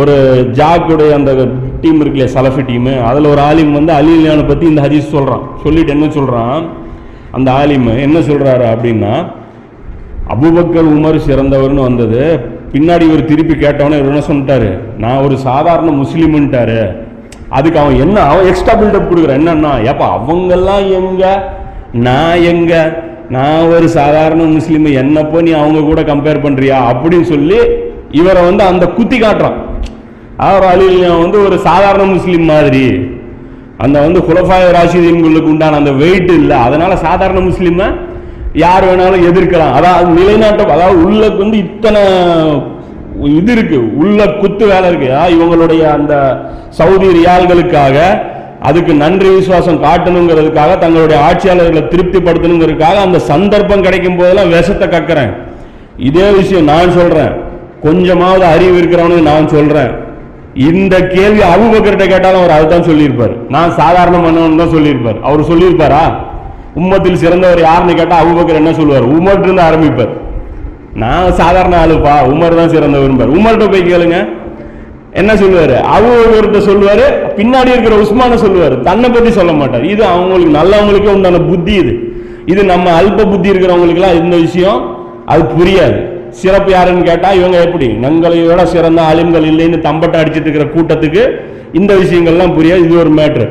ஒரு ஜாக்குடைய அந்த டீம் இருக்கு இல்லையா சலஃபி டீமு. அதில் ஒரு ஆலிம் வந்து அலிலியானை பற்றி இந்த ஹதீஸ் சொல்கிறான் சொல்லிட்டு என்ன சொல்கிறான் அந்த ஆலிம் என்ன சொல்கிறாரு அப்படின்னா அபுபக்கர் உமர் சிறந்தவர்னு வந்தது. பின்னாடி இவர் திருப்பி கேட்டவனே இவர் என்ன சொல்லிட்டாரு? நான் ஒரு சாதாரண முஸ்லீம்ன்ட்டாரு. அதுக்கு அவன் என்ன அவன் எக்ஸ்ட்ரா பில்டப் கொடுக்குறான். என்னன்னா ஏப்பா அவங்கெல்லாம் எங்க? நான் எங்க? நான் ஒரு சாதாரண முஸ்லீம் என்னப்போ நீ அவங்க கூட கம்பேர் பண்ணுறியா அப்படின்னு சொல்லி இவரை வந்து அந்த குத்தி காட்டுறான். அவர் அலிலியா வந்து ஒரு சாதாரண முஸ்லீம் மாதிரி. அந்த வந்து குலஃபாய ராஷிதீன்களுக்கு உண்டான அந்த வெயிட் இல்லை. அதனால சாதாரண முஸ்லீமை யார் வேணாலும் எதிர்க்கலாம். அதாவது நிலைநாட்ட அதாவது உள்ளக்கு வந்து இத்தனை இது இருக்கு. உள்ள குத்து வேலை இருக்கு. இவங்களுடைய அந்த சவுதி ரியால்களுக்காக அதுக்கு நன்றி விசுவாசம் காட்டணுங்கிறதுக்காக தங்களுடைய ஆட்சியாளர்களை திருப்திப்படுத்தணுங்கிறதுக்காக அந்த சந்தர்ப்பம் கிடைக்கும் போதெல்லாம் விஷத்தை கக்குறேன். இதே விஷயம் நான் சொல்றேன். கொஞ்சமாவது அறிவு இருக்கிறவனுக்கு நான் சொல்றேன். இந்த கேள்வி அபுபக்கர்கிட்ட கேட்டாலும் அவர் அதுதான் சொல்லியிருப்பார். நான் சாதாரண மன்னன் தான் சொல்லியிருப்பார். அவர் சொல்லியிருப்பாரா? உம்மத்தில் சிறந்தவர் யாருன்னு கேட்டால் அபுபக்கர் என்ன சொல்லுவார்? உமர்ட்டு இருந்து ஆரம்பிப்பார். நான் சாதாரண ஆளுப்பா உமர் தான் சிறந்தவர் உமர்கிட்ட போய் கேளுங்க. என்ன சொல்லுவாரு? அபுபக்கர்கிட்ட சொல்லுவாரு பின்னாடி இருக்கிற உஸ்மான சொல்லுவார். தன்னை பற்றி சொல்ல மாட்டார். இது அவங்களுக்கு நல்லவங்களுக்கே உண்டான புத்தி இது. இது நம்ம அல்ப புத்தி இருக்கிறவங்களுக்குலாம் இந்த விஷயம் அது புரியாது. சிறப்பு யாருன்னு கேட்டால் இவங்க எப்படி? நங்களை விட சிறந்த ஆலிம்கள் இல்லைன்னு தம்பட்டை அடிச்சிட்டு இருக்கிற கூட்டத்துக்கு இந்த விஷயங்கள்லாம் புரியாது. இது ஒரு மேட்ரு